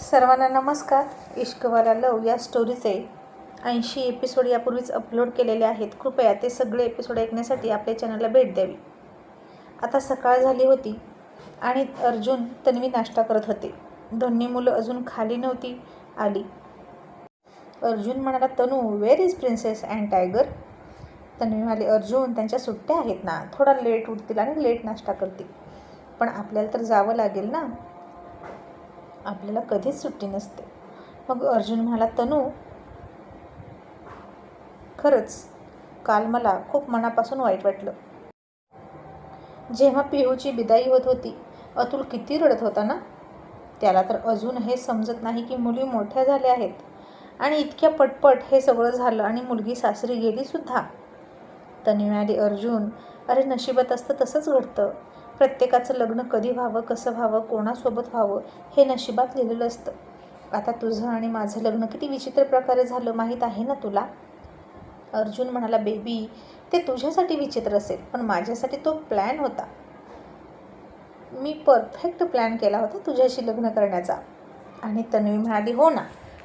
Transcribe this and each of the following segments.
सर्वांना नमस्कार. इश्कवाला लव या स्टोरीचे ऐंशी एपिसोड यापूर्वीच अपलोड केलेले आहेत. कृपया ते सगळे एपिसोड ऐकण्यासाठी आपल्या चॅनलला भेट द्यावी. आता सकाळ झाली होती आणि अर्जुन तन्वी नाश्ता करत होते. दोन्ही मुलं अजून खाली नव्हती आली. अर्जुन म्हणाला Tanu where is princess and tiger Tanvi म्हणाले अर्जुन त्यांच्या सुट्ट्या आहेत ना. थोडा लेट उठतील आणि लेट नाश्ता करतील. पण आपल्याला तर जावं लागेल ना. आपल्याला कधीच सुट्टी नसते. मग अर्जुन म्हणाला तनू खरंच काल मला खूप मनापासून वाईट वाटलं. जेव्हा पिहूची बिदाई होत होती अतुल किती रडत होता ना? त्याला तर अजून हे समजत नाही की मुली मोठ्या झाल्या आहेत आणि इतक्या पटपट हे सगळं झालं आणि मुलगी सासरी गेलीसुद्धा तन्वी म्हणाली अर्जुन अरे नशिबात असतं तसंच घडतं. प्रत्येकाचं लग्न कधी व्हावं कसं व्हावं कोणासोबत व्हावं हे नशिबात लिहिलेलं असतं. आता तुझं आणि माझं लग्न किती विचित्र प्रकारे झालं माहीत आहे ना तुला? अर्जुन म्हणाला बेबी ते तुझ्यासाठी विचित्र असेल पण माझ्यासाठी तो प्लॅन होता. मी परफेक्ट प्लॅन केला होता तुझ्याशी लग्न करण्याचा. आणि तन्वी म्हणाली हो ना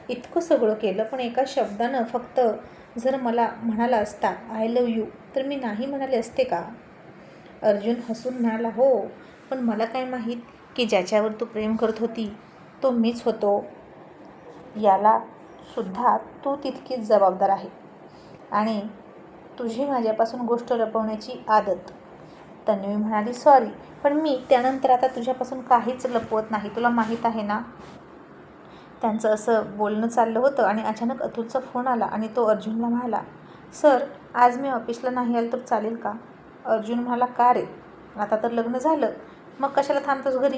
इतकं सगळं केलं पण एका शब्दानं फक्त जर मला म्हणाला असता आय लव यू तर मी नाही म्हणाले असते का? अर्जुन हसून म्हणाला हो पण मला काय माहीत की ज्याच्यावर तू प्रेम करत होती तो मीच होतो. याला सुद्धा तू तितकीच जबाबदार आहे. आणि तुझी माझ्यापासून गोष्ट लपवण्याची आदत. तन्वी म्हणाली सॉरी पण मी त्यानंतर आता तुझ्यापासून काहीच लपवत नाही. तुला माहीत आहे ना? त्यांचं असं बोलणं चाललं होतं आणि अचानक अतुलचा फोन आला आणि तो अर्जुनला म्हणाला सर आज मी ऑफिसला नाही आलं तर चालेल का? अर्जुन म्हणाला का रे? आता तर लग्न झालं. मग कशाला थांबतोस घरी?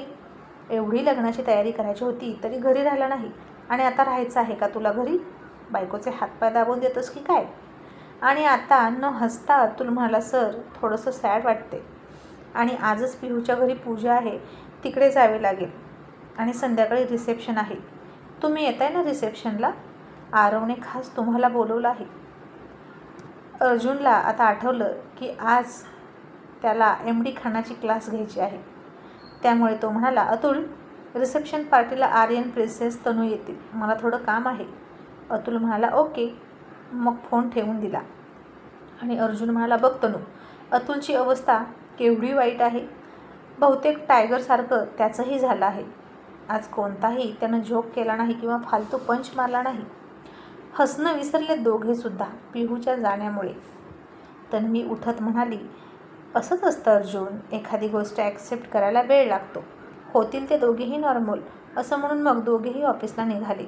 एवढी लग्नाची तयारी करायची होती तरी घरी राहिला नाही. आणि आता राहायचं आहे का तुला घरी? बायकोचे हातपाय दाबून देतोस की काय? आणि आता न हसता अतुल म्हणाला सर थोडंसं सॅड वाटते आणि आजच पिहूच्या घरी पूजा आहे तिकडे जावे लागेल. आणि संध्याकाळी रिसेप्शन आहे. तुम्ही येत आहे ना रिसेप्शनला? आरवने खास तुम्हाला बोलवलं आहे. अर्जुनला आता आठवलं की आज त्याला एम डी खानाची क्लास घ्यायची आहे. त्यामुळे तो म्हणाला अतुल रिसेप्शन पार्टीला आर्यन प्रिन्सेस तनू येतील. मला थोडं काम आहे. अतुल म्हणाला ओके. मग फोन ठेवून दिला. आणि अर्जुन म्हणाला बघ तनू अतुलची अवस्था केवढी वाईट आहे. बहुतेक टायगरसारखं त्याचंही झालं आहे. आज कोणताही त्यानं झोक केला नाही किंवा फालतू पंच मारला नाही. हसणं विसरले दोघेसुद्धा पिहूच्या जाण्यामुळे. तन्वी उठत म्हणाली असंच असतं अर्जुन एखादी गोष्ट ॲक्सेप्ट करायला वेळ लागतो. होतील ते दोघेही नॉर्मल असं म्हणून मग दोघेही ऑफिसला निघाले.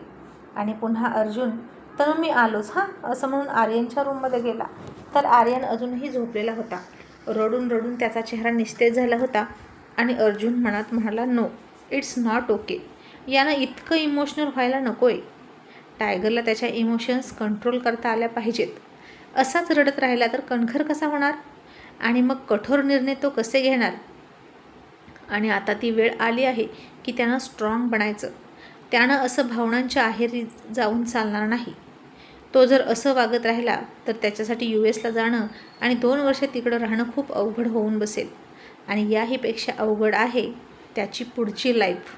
आणि पुन्हा अर्जुन तर मी आलोच हां? असं म्हणून आर्यनच्या रूममध्ये गेला. तर आर्यन अजूनही झोपलेला होता. रडून रडून त्याचा चेहरा निस्तेज झाला होता आणि अर्जुन मनात म्हणाला नो इट्स नॉट ओके यानं इतकं इमोशनल व्हायला नको आहे टायगरला त्याच्या इमोशन्स कंट्रोल करता आल्या पाहिजेत. असाच रडत राहिला तर कणखर कसा होणार? आणि मग कठोर निर्णय तो कसे घेणार? आणि आता ती वेळ आली आहे की त्यानं स्ट्रॉंग बनायचं. त्यानं असं भावनांच्या आहेरी जाऊन चालणार नाही. तो जर असं वागत राहिला तर त्याच्यासाठी यू एसला जाणं आणि दोन वर्ष तिकडं राहणं खूप अवघड होऊन बसेल. आणि याहीपेक्षा अवघड आहे त्याची पुढची लाईफ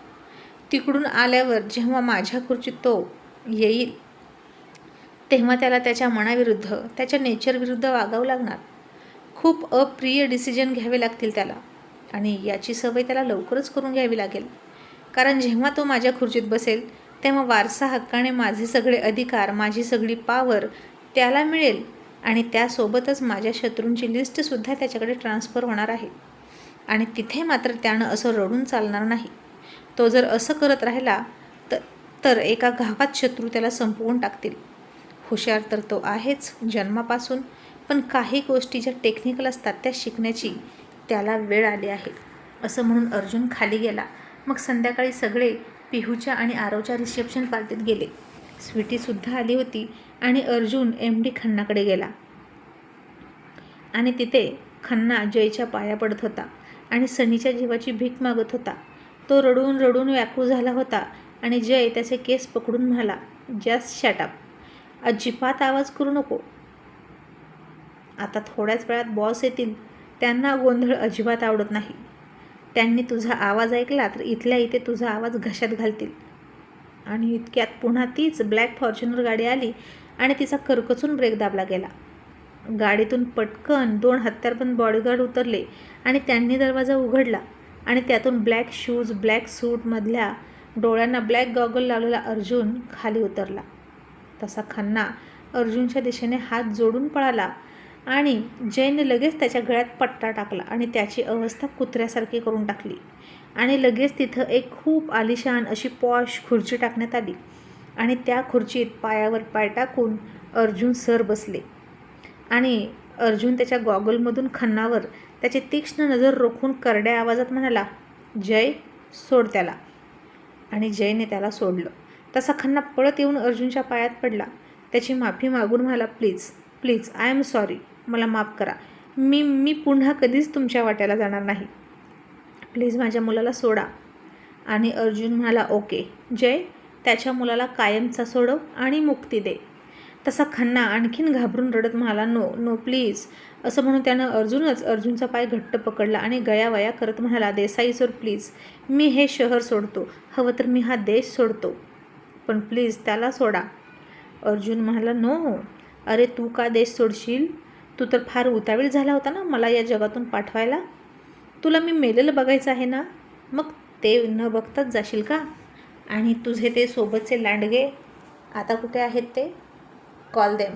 तिकडून आल्यावर जेव्हा माझ्या खुर्चीत तो येईल तेव्हा त्याला त्याच्या मनाविरुद्ध त्याच्या नेचरविरुद्ध वागावं लागणार. खूप अप्रिय डिसिजन घ्यावे लागतील त्याला. आणि याची सवय त्याला लवकरच करून घ्यावी लागेल. कारण जेव्हा तो माझ्या खुर्चीत बसेल तेव्हा वारसा हक्काने माझे सगळे अधिकार माझी सगळी पावर त्याला मिळेल आणि त्यासोबतच माझ्या शत्रूंची लिस्टसुद्धा त्याच्याकडे ट्रान्स्फर होणार आहे. आणि तिथे मात्र त्यानं असं रडून चालणार नाही. तो जर असं करत राहिला तर तर एका गावात शत्रू त्याला संपवून टाकतील. हुशार तर तो आहेच जन्मापासून पण काही गोष्टी ज्या टेक्निकल असतात त्या शिकण्याची त्याला वेळ आली आहे. असं म्हणून अर्जुन खाली गेला. मग संध्याकाळी सगळे पिहूच्या आणि आरवच्या रिसेप्शन पार्टीत गेले. स्वीटीसुद्धा आली होती आणि अर्जुन एम डी खन्नाकडे गेला. आणि तिथे खन्ना जयच्या पाया पडत होता आणि सनीच्या जीवाची भीक मागत होता. तो रडून रडून व्याकुळ झाला होता आणि जय त्याचे केस पकडून म्हणाला जस्ट शटअप अजिबात आवाज करू नको. आता थोड्याच वेळात बॉस येतील. त्यांना गोंधळ अजिबात आवडत नाही. त्यांनी तुझा आवाज ऐकला तर इथल्या इथे तुझा आवाज घशात घालतील. आणि इतक्यात पुन्हा तीच ब्लॅक फॉर्च्युनर गाडी आली आणि तिचा करकचून ब्रेक दाबला गेला. गाडीतून पटकन दोन हत्यारबंद बॉडीगार्ड उतरले आणि त्यांनी दरवाजा उघडला आणि त्यातून ब्लॅक शूज ब्लॅक सूटमधल्या डोळ्यांना ब्लॅक गॉगल लावलेला अर्जुन खाली उतरला. तसा खन्ना अर्जुनच्या दिशेने हात जोडून पळाला आणि जयने लगेच त्याच्या गळ्यात पट्टा टाकला आणि त्याची अवस्था कुत्र्यासारखी करून टाकली. आणि लगेच तिथं एक खूप आलिशान अशी पॉश खुर्ची टाकण्यात आली आणि त्या खुर्चीत पायावर पाय टाकून अर्जुन सर बसले. आणि अर्जुन त्याच्या गॉगलमधून खन्नावर त्याची तीक्ष्ण नजर रोखून करड्या आवाजात म्हणाला जय सोड त्याला. आणि जयने त्याला सोडलं. तसा खन्ना पळत येऊन अर्जुनच्या पायात पडला. त्याची माफी मागून म्हणाला please please I am sorry. मला माफ करा. मी मी पुन्हा कधीच तुमच्या वाट्याला जाणार नाही. प्लीज माझ्या मुलाला सोडा. आणि अर्जुन म्हणाला ओके जय. त्याच्या मुलाला कायमचा सोडव आणि मुक्ती दे. तसा खन्ना आणखीन घाबरून रडत म्हणाला नो नो प्लीज. असं म्हणून त्यानं अर्जुनच अर्जुनचा पाय घट्ट पकडला आणि गयावया करत म्हणाला देसाई सर प्लीज. मी हे शहर सोडतो. हवं तर मी हा देश सोडतो. पण प्लीज त्याला सोडा. अर्जुन म्हणाला नो. अरे तू का देश सोडशील? तू तर फार उतावीळ झाला होता ना मला या जगातून पाठवायला. तुला मी मेलेलं बघायचं आहे ना? मग ते न बघताच जाशील का? आणि तुझे ते सोबतचे लांडगे आता कुठे आहेत ते? Call them.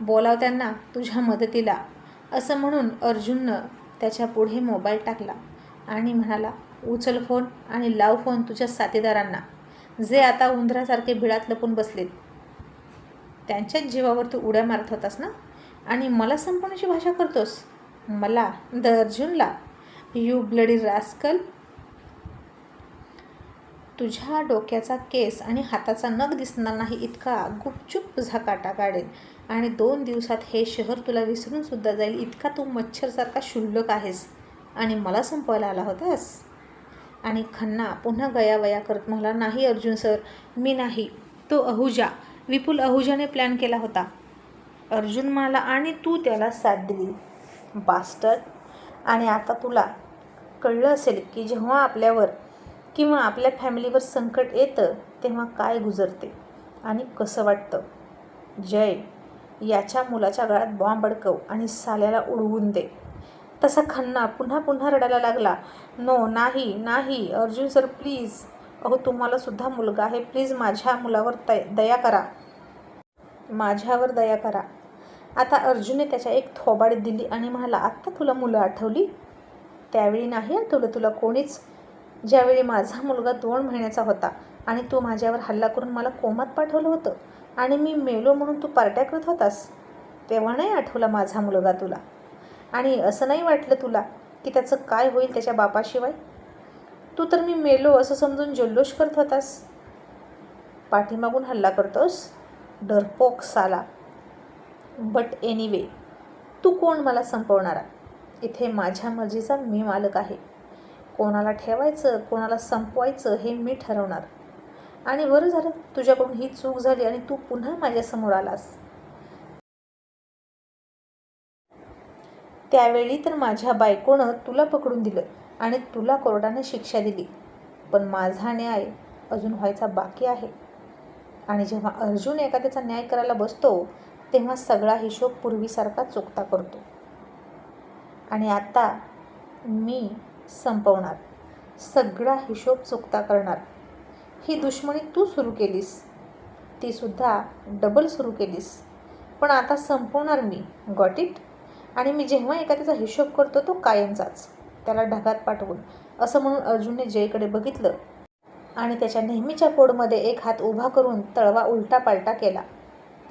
बोलाव त्यांना तुझ्या मदतीला. असं म्हणून अर्जुननं त्याच्या पुढे मोबाईल टाकला आणि म्हणाला उचल फोन आणि लाव फोन तुझ्या साथीदारांना. जे आता उंदरासारखे भिळात लपून बसलेत. त्यांच्याच जीवावर तू उड्या मारत होतास ना? आणि मला संपवण्याची भाषा करतोस? मला? द अर्जुनला यू ब्लडी रास्कल तुझ्या डोक्याचा केस आणि हाताचा नग दिसणार नाही इतका गुपचूप काटा काढेल. आणि दोन दिवसात हे शहर तुला विसरून सुद्धा जाईल इतका तू मच्छरसारखा शुल्लक आहेस. आणि मला संपवायला आला होतास? आणि खन्ना पुन्हा गयावया करत म्हणाला नाही अर्जुन सर मी नाही. तो अहुजा. विपुल अहुजाने प्लॅन केला होता. अर्जुन मला आणि तू त्याला साथ दिली. बास्टर आणि आता तुला कळलं असेल की जेव्हा आपल्यावर किंवा आपल्या फॅमिलीवर संकट येतं तेव्हा काय गुजरते आणि कसं वाटतं? जय याच्या मुलाच्या गळ्यात बॉम्ब अडकव आणि साल्याला उडवून दे. तसा खन्ना पुन्हा पुन्हा रडायला लागला. नो नाही नाही अर्जुन सर प्लीज. अहो तुम्हाला सुद्धा मुलगा आहे. प्लीज माझ्या मुलावर तय दया करा. माझ्यावर दया करा. आता अर्जुनने त्याच्या एक थोबाडीत दिली आणि म्हणाला आत्ता तुला मुलं आठवली? त्यावेळी नाही आठवलं तुला कोणीच? ज्यावेळी माझा मुलगा दोन महिन्याचा होता आणि तू माझ्यावर हल्ला करून मला कोमात पाठवलं होतं आणि मी मेलो म्हणून तू पार्ट्या करत होतास तेव्हा नाही आठवला माझा मुलगा तुला? आणि असं नाही वाटलं तुला की त्याचं काय होईल त्याच्या बापाशिवाय? तू तर मी मेलो असं समजून जल्लोष करत होतास. पाठीमागून हल्ला करतोस? डरपोक साला. बट एनिवे तू कोण मला संपवणारा इथे माझ्या मर्जीचा मी मालक आहे. कोणाला ठेवायचं कोणाला संपवायचं हे मी ठरवणार. आणि बरं झालं तुझ्याकडून ही चूक झाली आणि तू पुन्हा माझ्यासमोर आलास. त्यावेळी तर माझ्या बायकोनं तुला पकडून दिलं आणि तुला कोर्टाने शिक्षा दिली. पण माझा न्याय अजून व्हायचा बाकी आहे. आणि जेव्हा अर्जुन एखाद्याचा न्याय करायला बसतो तेव्हा सगळा हिशोब पूर्वीसारखा चुकता करतो. आणि आता मी संपवणार. सगळा हिशोब चुकता करणार. ही दुश्मनी तू सुरू केलीस. तीसुद्धा डबल सुरू केलीस. पण आता संपवणार मी. गॉट इट आणि मी जेव्हा एखाद्याचा हिशोब करतो तो कायमचाच. त्याला ढगात पाठवून. असं म्हणून अर्जुनने जयकडे बघितलं. आणि त्याच्या नेहमीच्या कोडमध्ये एक हात उभा करून तळवा उलटा पालटा केला.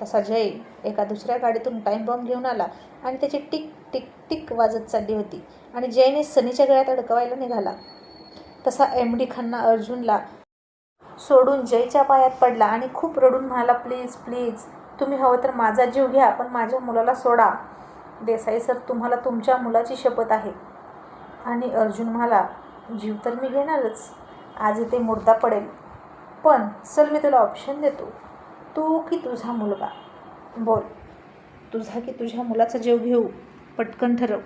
तसा जय. एका दुसऱ्या गाडीतून टाईम बॉम्ब घेऊन आला आणि त्याची टिक टिक टिक वाजत चालली होती. आणि जयने सनीच्या गळ्यात अडकवायला निघाला. तसा एम डी खन्ना अर्जुनला सोडून जयच्या पायात पडला आणि खूप रडून म्हणाला प्लीज प्लीज तुम्ही हवं तर माझा जीव घ्या पण माझ्या मुलाला सोडा. देसाई सर तुम्हाला तुमच्या मुलाची शपथ आहे. आणि अर्जुन म्हणाला जीव तर मी घेणारच. आज इथे मुर्दा पडेल. पण चल मी तुला ऑप्शन देतो. तू की तुझा मुलगा. बोल. तुझा की तुझ्या मुलाचा जीव घेऊ. पटकन ठरव.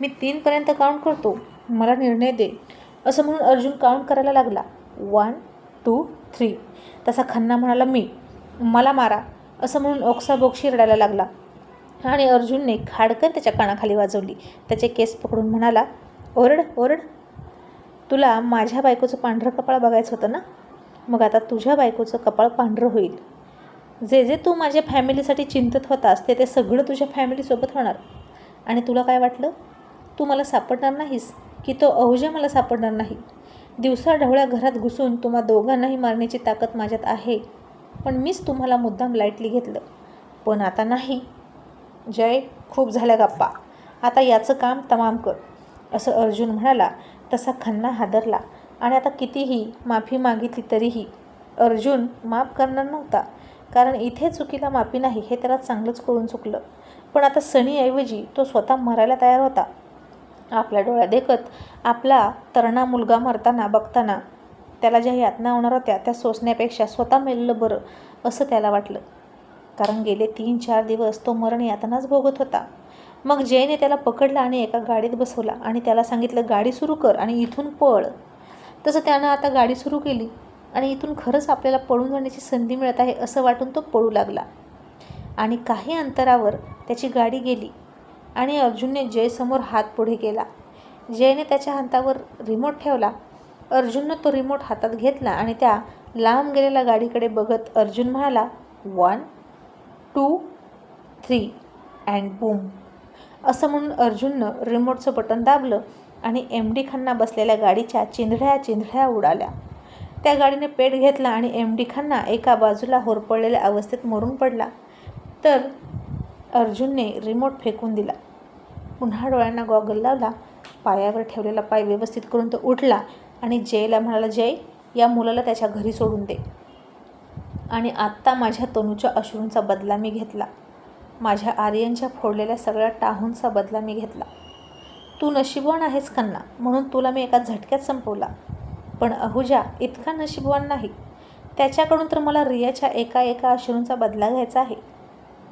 मी तीनपर्यंत काउंट करतो. मला निर्णय दे. असं म्हणून अर्जुन काउंट करायला लागला. वन टू थ्री तसा खन्ना म्हणाला मी. मला मारा. असं म्हणून ओक्साबोक्षी रडायला लागला. आणि अर्जुनने खाडकन त्याच्या कानाखाली वाजवली. त्याचे केस पकडून म्हणाला ओरड ओरड. तुला माझ्या बायकोचं पांढरं कपाळ बघायचं होतं ना? मग आता तुझ्या बायकोचं कपाळ पांढरं होईल. जे जे तू माझ्या फॅमिलीसाठी चिंतत होतास ते ते सगळं तुझ्या फॅमिलीसोबत होणार. आणि तुला काय वाटलं? तू मला सापडणार नाहीस की तो अहुजा मला सापडणार नाही. दिवसा ढवळ्या घरात घुसून तुम्हा दोघांनाही मारण्याची ताकद माझ्यात आहे पण मीच तुम्हाला मुद्दाम लाईटली घेतलं. पण आता नाही. जय खूप झाल्या गप्पा. आता याचं काम तमाम कर. असं अर्जुन म्हणाला तसा खन्ना हादरला. आणि आता कितीही माफी मागितली तरीही अर्जुन माफ करणार नव्हता. कारण इथे चुकीला माफी नाही हे त्याला चांगलंच करून चुकलं. पण आता सणीऐवजी तो स्वतः मरायला तयार होता. आपल्या डोळ्या देखत आपला तरणा मुलगा मरताना बघताना त्याला ज्या यातना होणार होत्या त्या सोसण्यापेक्षा स्वतः मेलेलं बरं असं त्याला वाटलं. कारण गेले तीन चार दिवस तो मरण यातनाच भोगत होता. मग जयने त्याला पकडलं आणि एका गाडीत बसवला आणि त्याला सांगितलं गाडी सुरू कर आणि इथून पळ. तसं त्यानं आता गाडी सुरू केली. आणि इथून खरंच आपल्याला पळून जाण्याची संधी मिळत आहे असं वाटून तो पळू लागला. आणि काही अंतरावर त्याची गाडी गेली आणि अर्जुनने जयसमोर हात पुढे केला. जयने त्याच्या हातावर रिमोट ठेवला. अर्जुननं तो रिमोट हातात घेतला आणि त्या लांब गेलेल्या गाडीकडे बघत अर्जुन म्हणाला one two three and boom असं म्हणून अर्जुननं रिमोटचं बटन दाबलं आणि एम डी खन्ना बसलेल्या गाडीच्या चिंधड्या चिंधड्या उडाल्या. त्या गाडीने पेट घेतला आणि एम डी खान्ना एका बाजूला होरपळलेल्या अवस्थेत मरून पडला. तर अर्जुनने रिमोट फेकून दिला. पुन्हा डोळ्यांना गॉगल लावला. पायावर ठेवलेला पाय व्यवस्थित करून तो उठला आणि जयला म्हणाला जय या मुलाला त्याच्या घरी सोडून दे. आणि आत्ता माझ्या तनूच्या अश्रूंचा बदला मी घेतला. माझ्या आर्यनच्या फोडलेल्या सगळ्या टाहूंचा बदला मी घेतला. तू नशीबवान आहेस खन्ना म्हणून तुला मी एका झटक्यात संपवला. पण अहुजा इतका नशीबवान नाही. त्याच्याकडून तर मला रियाच्या एका एका अश्रूंचा बदला घ्यायचा आहे.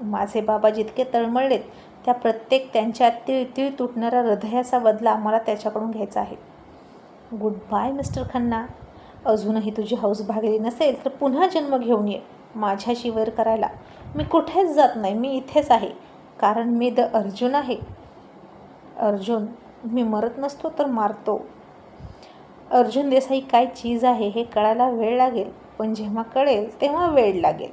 माझे बाबा जितके तळमळलेत त्या प्रत्येक त्यांच्या तिळ तिळ तुटणाऱ्या हृदयाचा बदला मला त्याच्याकडून घ्यायचा आहे. Good bye mister Khanna. अजूनही तुझी हौस भागली नसेल तर पुन्हा जन्म घेऊन ये माझ्याशी वैर करायला. मी कुठेच जात नाही मी इथेच आहे. कारण मी द अर्जुन आहे. अर्जुन मी मरत नसतो तर मारतो. अर्जुन देसाई काय चीज आहे हे कळायला वेळ लागेल. पण जेव्हा कळेल तेव्हा वेळ लागेल.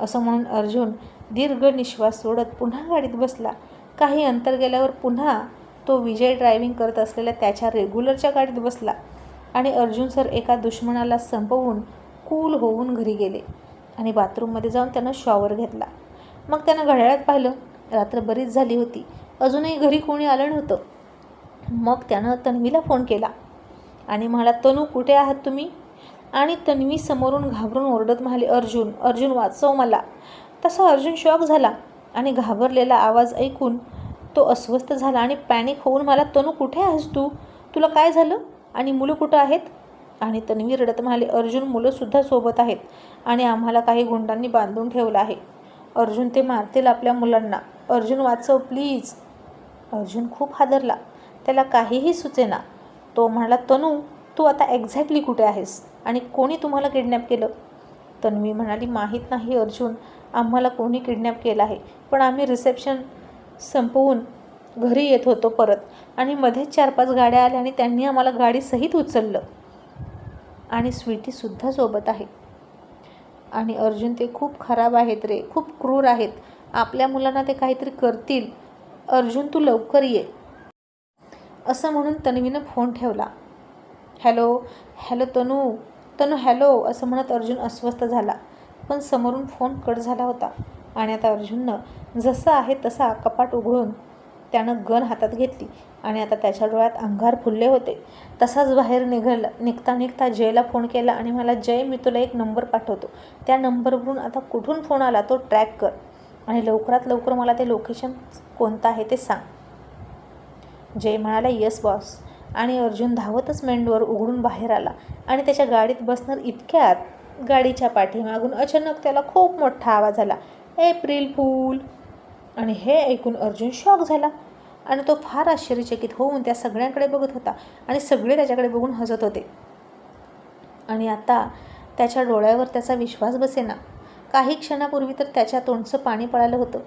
असं म्हणून अर्जुन दीर्घ निश्वास सोडत पुन्हा गाडीत बसला. काही अंतर गेल्यावर पुन्हा तो विजय ड्रायव्हिंग करत असलेल्या त्याच्या रेग्युलरच्या गाडीत बसला आणि अर्जुन सर एका दुश्मनाला संपवून कूल होऊन घरी गेले आणि बाथरूममध्ये जाऊन त्यानं शॉवर घेतला. मग त्यानं घड्याळात पाहिलं. रात्र बरीच झाली होती. अजूनही घरी कोणी आलं नव्हतं. मग त्यानं तन्वीला फोन केला. आणि म्हणाला तनू कुठे आहात तुम्ही? आणि तन्वी समोरून घाबरून ओरडत म्हणाले अर्जुन अर्जुन वाचव मला. तसा अर्जुन शॉक झाला आणि घाबरलेला आवाज ऐकून तो अस्वस्थ झाला आणि पॅनिक होऊन मला तनू कुठे आहेस तू? तुला काय झालं? आणि मुलं कुठं आहेत? आणि तन्वी रडत म्हणाले अर्जुन मुलंसुद्धा सोबत आहेत आणि आम्हाला काही गुंडांनी बांधून ठेवलं आहे. अर्जुन ते मारतील आपल्या मुलांना. अर्जुन वाचव प्लीज. अर्जुन खूप हादरला. त्याला काहीही सुचेना. तो म्हणाला तनू तू आता एक्झॅक्टली कुठे आहेस? आणि कोणी तुम्हाला किडनॅप केलं? तन्वी म्हणाली माहीत नाही अर्जुन आम्हाला कोणी किडनॅप केलं आहे. पण आम्ही रिसेप्शन संपवून घरी येत होतो परत. आणि मध्येच चार पाच गाड्या आल्या आणि त्यांनी आम्हाला गाडीसहित उचललं. आणि स्वीटीसुद्धा सोबत आहे. आणि अर्जुन ते खूप खराब आहेत रे खूप क्रूर आहेत. आपल्या मुलांना ते काहीतरी करतील. अर्जुन तू लवकर ये. असं म्हणून तन्वीनं फोन ठेवला. Hello hello Tanu Tanu hello असं म्हणत अर्जुन अस्वस्थ झाला. पण समोरून फोन कट झाला होता आणि आता अर्जुननं जसं आहे तसा कपाट उघडून त्यानं गन हातात घेतली आणि आता त्याच्या डोळ्यात अंगार फुलले होते. तसाच बाहेर निघाला निघता निघता जयला फोन केला आणि मला जय मी तुला एक नंबर पाठवतो. त्या नंबरवरून आता कुठून फोन आला तो ट्रॅक कर आणि लवकरात लवकर मला ते लोकेशन कोणतं आहे ते सांग. जय म्हणाला येस बॉस आणि अर्जुन धावतच मेंडवर उघडून बाहेर आला आणि त्याच्या गाडीत बसणार इतक्यात गाडीच्या पाठीमागून अचानक त्याला खूप मोठा आवाज आला एप्रिल फूल. आणि हे ऐकून अर्जुन शॉक झाला आणि तो फार आश्चर्यचकित होऊन त्या सगळ्यांकडे बघत होता आणि सगळे त्याच्याकडे बघून हसत होते. आणि आता त्याच्या डोळ्यावर त्याचा विश्वास बसेना. काही क्षणापूर्वी तर त्याच्या तोंडचं पाणी पळालं होतं.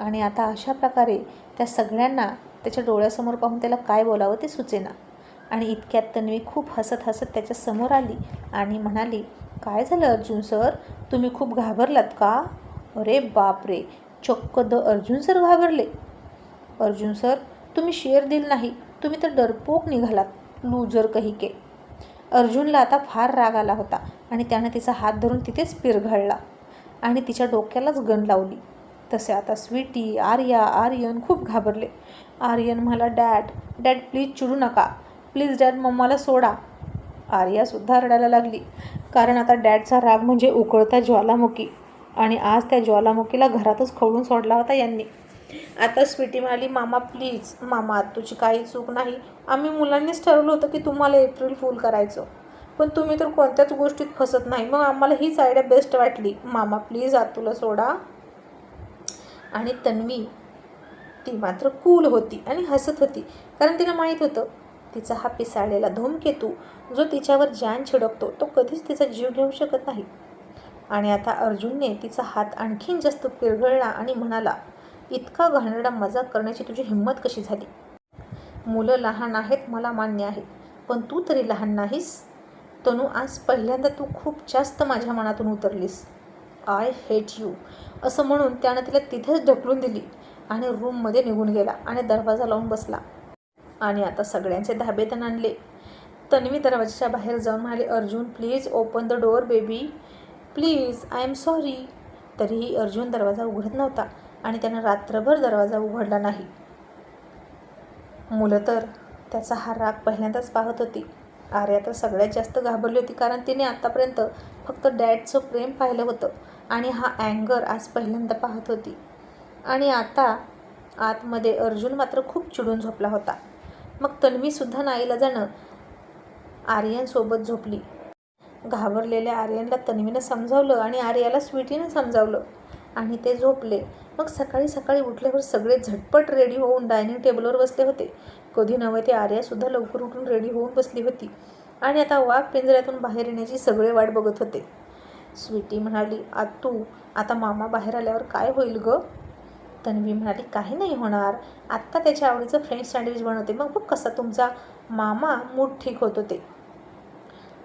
आणि आता अशा प्रकारे त्या सगळ्यांना त्याच्या डोळ्यासमोर पाहून त्याला काय बोलावं ते सुचेना. आणि इतक्यात तन्वी खूप हसत हसत त्याच्यासमोर आली आणि म्हणाली काय झालं अर्जुन सर? तुम्ही खूप घाबरलात का? अरे बापरे! चक्क द अर्जुन सर घाबरले. अर्जुन सर तुम्ही शेअर दिल नाही तुम्ही तर डरपोक निघालात लूजर कही के अर्जुनला आता फार राग आला होता आणि त्यानं तिचा हात धरून तिथेच पिरघळला आणि तिच्या डोक्यालाच गण लावली. तसे आता स्वीटी आर्या आर्यन खूप घाबरले. आर्यन म्हणाला डॅड डॅड प्लीज चिडू नका. प्लीज डॅड मम्माला सोडा. आर्यासुद्धा रडायला लागली. कारण आता डॅडचा राग म्हणजे उकळता ज्वालामुखी. आणि आज त्या ज्वालामुखीला घरातच खवळून सोडला होता यांनी. आता स्वीटी म्हणाली मामा प्लीज. मामा तुझी काही चूक नाही. आम्ही मुलांनीच ठरवलं होतं की तुम्हाला एप्रिल फूल करायचं. पण तुम्ही तर कोणत्याच गोष्टीत फसत नाही. मग आम्हाला हीच आयडिया बेस्ट वाटली. मामा प्लीज आतूला सोडा. आणि तन्वी ती मात्र कूल होती आणि हसत होती. कारण तिला माहीत होतं तिचा हा पिसाळलेला धूमकेतू जो तिच्यावर जान छिडकतो तो कधीच तिचा जीव घेऊ शकत नाही. आणि आता अर्जुनने तिचा हात आणखीन जास्त पिरघळला आणि म्हणाला इतका घाणेरडा मजाक करण्याची तुझी हिंमत कशी झाली? मुलं लहान आहेत मला मान्य आहे पण तू तरी लहान नाहीस. तनू आज पहिल्यांदा तू खूप जास्त माझ्या मनातून उतरलीस. आय हेट यू असं म्हणून त्यानं तिला तिथेच ढकलून दिली आणि रूममध्ये निघून गेला आणि दरवाजा लावून बसला. आणि आता सगळ्यांचे धाबे त्यानं आणले. तन्वी दरवाजाच्या बाहेर जाऊन म्हणाले Arjun please open the door baby please I am sorry तरीही अर्जुन दरवाजा उघडत नव्हता आणि त्यानं रात्रभर दरवाजा उघडला नाही. मुलं तर त्याचा हा राग पहिल्यांदाच पाहत होती. आर्या तर सगळ्यात जास्त घाबरली होती कारण तिने आत्तापर्यंत फक्त डॅडचं प्रेम पाहिलं होतं. आणि हा अँगर आज पहिल्यांदा पाहत होती. आणि आता आतमध्ये अर्जुन मात्र खूप चिडून झोपला होता. मग तन्वीसुद्धा नाईला जाणं आर्यनसोबत झोपली. घाबरलेल्या आर्यनला तन्वीनं समजावलं आणि आर्याला स्वीटीनं समजावलं. आणि ते झोपले. मग सकाळी सकाळी उठल्यावर सगळे झटपट रेडी होऊन डायनिंग टेबलवर बसले होते. कधी नव्हे ते आर्यासुद्धा लवकर उठून रेडी होऊन बसली होती. आणि आता वाघ पिंजऱ्यातून बाहेर येण्याची सगळे वाट बघत होते. स्वीटी म्हणाली आ तू आता मामा बाहेर आल्यावर काय होईल गं? तन्वी म्हणाली काही नाही होणार. आत्ता त्याच्या आवडीचं फ्रेंच सँडविच बनवते. मग बघ कसा तुमचा मामा मूड ठीक होत होते.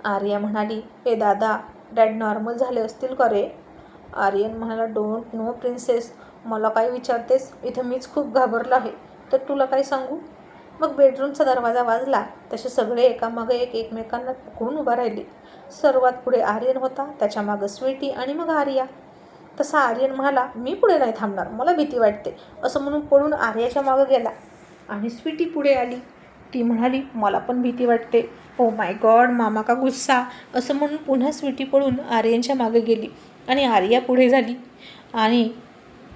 आर्या म्हणाली ए दादा डॅड नॉर्मल झाले असतील का रे? आर्यन म्हणाला डोंट नो प्रिन्सेस. मला काय विचारतेस? इथं मीच खूप घाबरलो आहे. तर तुला काय सांगू? मग बेडरूमचा दरवाजा वाजला. तसे सगळे एकामागं एक एकमेकांना पकडून उभा राहिली. सर्वात पुढे आर्यन होता त्याच्या मागं स्वीटी आणि मग आर्या. तसा आर्यन म्हणाला मी पुढे नाही थांबणार मला भीती वाटते असं म्हणून पळून आर्याच्या मागं गेला. आणि स्वीटी पुढे आली. ती म्हणाली मला पण भीती वाटते. ओ माय गॉड मामा का गुस्सा असं म्हणून पुन्हा स्वीटी पळून आर्यनच्या मागे गेली आणि आर्या पुढे झाली. आणि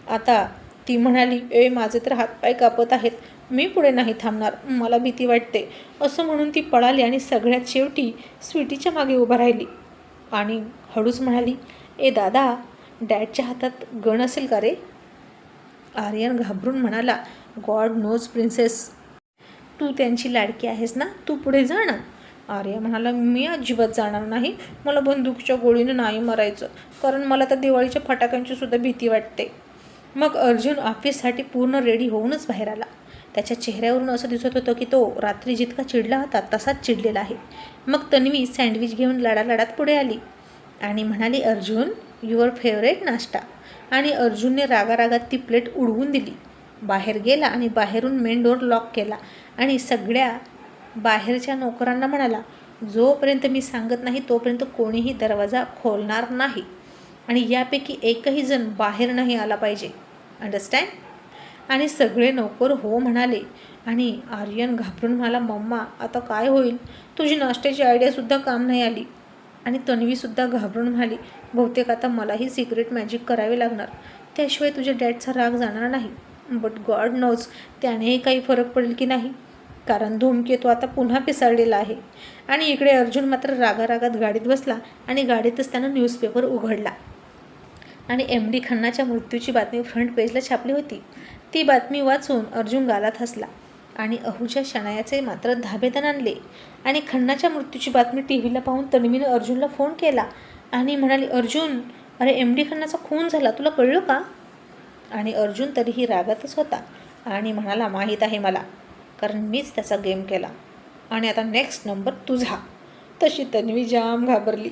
आता ती म्हणाली ए माझे तर हातपाय कापत आहेत. मी पुढे नाही थांबणार मला भीती वाटते असं म्हणून ती पळाली आणि सगळ्यात शेवटी स्वीटीच्या मागे उभा राहिली. आणि हळूच म्हणाली ए दादा डॅडच्या हातात गण असेल का रे? आर्यन घाबरून म्हणाला गॉड नोज प्रिन्सेस तू त्यांची लाडकी आहेस ना? तू पुढे जा ना. आर्य म्हणाला मी अजिबात जाणार नाही. मला बंदूकच्या गोळीनं नाही मरायचं कारण मला तर दिवाळीच्या फटाक्यांची सुद्धा भीती वाटते. मग अर्जुन ऑफिससाठी पूर्ण रेडी होऊनच बाहेर आला. त्याच्या चेहऱ्यावरून असं दिसत होतं की तो रात्री जितका चिडला होता तसाच चिडलेला आहे. मग तन्वी सँडविच घेऊन लढालढात पुढे आली आणि म्हणाली अर्जुन युअर फेवरेट नाश्ता. आणि अर्जुनने रागारागात ती प्लेट उडवून दिली. बाहेर गेला आणि बाहेरून मेन डोअर लॉक केला आणि सगळ्या बाहेरच्या नोकरांना म्हणाला जोपर्यंत मी सांगत नाही तोपर्यंत कोणीही दरवाजा खोलणार नाही आणि यापैकी एकही जण बाहेर नाही आला पाहिजे. अंडरस्टँड आणि सगळे नोकर हो म्हणाले आणि आर्यन घाबरून म्हणाला मम्मा आता काय होईल? तुझी नाश्त्याची आयडियासुद्धा काम नाही आली. आणि तन्वीसुद्धा घाबरून म्हणाली बहुतेक आता मलाही सिक्रेट मॅजिक करावे लागणार. त्याशिवाय तुझ्या डॅडचा राग जाणार नाही. बट गॉड नोज त्यानेही काही फरक पडेल की नाही. कारण धूमकेतू आता पुन्हा पिसाळलेला आहे. आणि इकडे अर्जुन मात्र रागारागात गाडीत बसला आणि गाडीतच त्यानं न्यूजपेपर उघडला. आणि एम डी खन्नाच्या मृत्यूची बातमी फ्रंट पेजला छापली होती. ती बातमी वाचून अर्जुन गालात हसला आणि अहूच्या शनायाचे मात्र धाबेदान आणले आणि खन्नाच्या मृत्यूची बातमी टी व्हीला पाहून तन्वीनं अर्जुनला फोन केला आणि म्हणाली अर्जुन अरे एम डी खन्नाचा खून झाला तुला कळलं का? आणि अर्जुन तरीही रागातच होता आणि म्हणाला माहीत आहे मला कारण मीच त्याचा गेम केला आणि आता नेक्स्ट नंबर तुझा. तशी तन्वी जाम घाबरली.